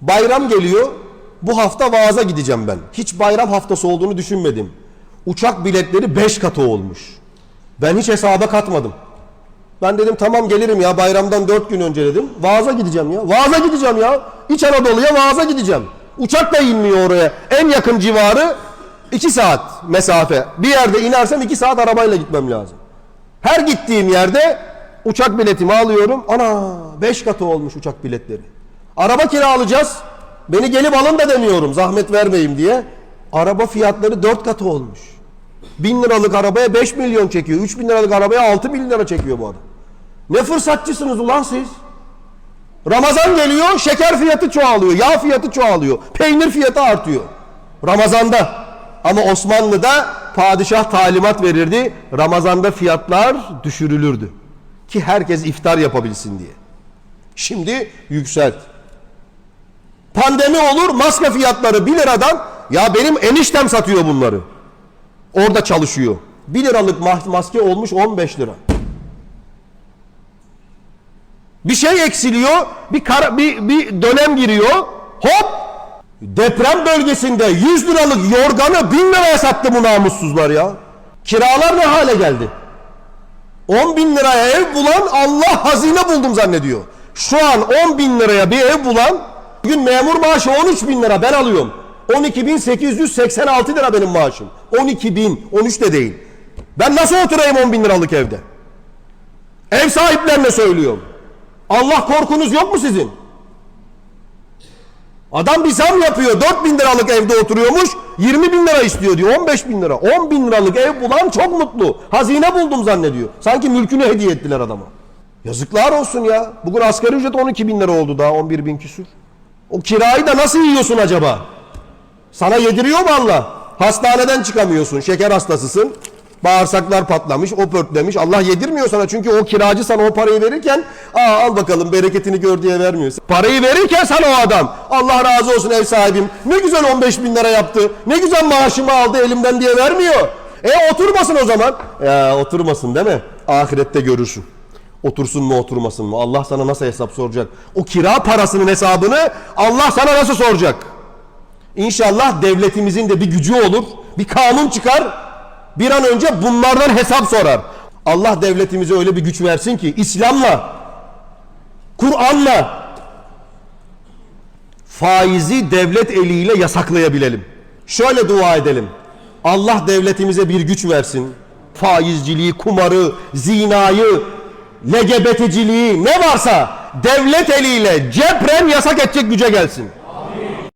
Bayram geliyor. Bu hafta vaaza gideceğim ben. Hiç bayram haftası olduğunu düşünmedim. Uçak biletleri 5 katı olmuş. Ben hiç hesaba katmadım. Ben dedim tamam gelirim ya bayramdan 4 gün önce dedim. Vaaza gideceğim ya. Vaaza gideceğim ya. İç Anadolu'ya vaaza gideceğim. Uçak da inmiyor oraya. En yakın civarı 2 saat mesafe. Bir yerde inersem 2 saat arabayla gitmem lazım. Her gittiğim yerde uçak biletimi alıyorum. Ana 5 katı olmuş uçak biletleri. Araba kiralayacağız. Beni gelip alın da demiyorum zahmet vermeyeyim diye. Araba fiyatları 4 katı olmuş. 1000 liralık arabaya 5 milyon çekiyor. 3000 liralık arabaya 6 bin lira çekiyor bu adam. Ne fırsatçısınız ulan siz? Ramazan geliyor, şeker fiyatı çoğalıyor, yağ fiyatı çoğalıyor, peynir fiyatı artıyor. Ramazanda. Ama Osmanlı'da padişah talimat verirdi. Ramazanda fiyatlar düşürülürdü. Ki herkes iftar yapabilsin diye. Şimdi yükselt. Pandemi olur, maske fiyatları 1 liradan, ya benim eniştem satıyor bunları. Orada çalışıyor. 1 liralık mas- maske olmuş 15 lira. Bir şey eksiliyor, bir, kara, bir, bir dönem giriyor, hop! Deprem bölgesinde 100 liralık yorganı 1000 liraya sattı bu namussuzlar ya. Kiralar ne hale geldi? 10 bin liraya ev bulan Allah hazine buldum zannediyor. Şu an 10 bin liraya bir ev bulan bugün memur maaşı 13 bin lira ben alıyorum. 12.886 lira benim maaşım. 12 bin, 13 de değil. Ben nasıl oturayım 10 bin liralık evde? Ev sahiplerine söylüyorum. Allah korkunuz yok mu sizin? Adam bir zam yapıyor. 4 bin liralık evde oturuyormuş. 20 bin lira istiyor diyor. 15 bin lira. 10 bin liralık ev bulan çok mutlu. Hazine buldum zannediyor. Sanki mülkünü hediye ettiler adama. Yazıklar olsun ya. Bugün asgari ücret 12 bin lira oldu daha 11 bin küsür. O kirayı da nasıl yiyorsun acaba? Sana yediriyor mu Allah? Hastaneden çıkamıyorsun. Şeker hastasısın. Bağırsaklar patlamış, o pörtlemiş. Allah yedirmiyor sana çünkü o kiracı sana o parayı verirken aa al bakalım bereketini gör diye vermiyor. Parayı verirken sana o adam Allah razı olsun ev sahibim ne güzel 15 bin lira yaptı ne güzel maaşımı aldı elimden diye vermiyor. E oturmasın o zaman. Ya oturmasın değil mi? Ahirette görürsün. Otursun mu oturmasın mı? Allah sana nasıl hesap soracak? O kira parasının hesabını Allah sana nasıl soracak? İnşallah devletimizin de bir gücü olur. Bir kanun çıkar. Bir an önce bunlardan hesap sorar. Allah devletimize öyle bir güç versin ki İslam'la, Kur'an'la faizi devlet eliyle yasaklayabilelim. Şöyle dua edelim. Allah devletimize bir güç versin. Faizciliği, kumarı, zinayı, LGBT'ciliği ne varsa devlet eliyle cepren yasak edecek güce gelsin.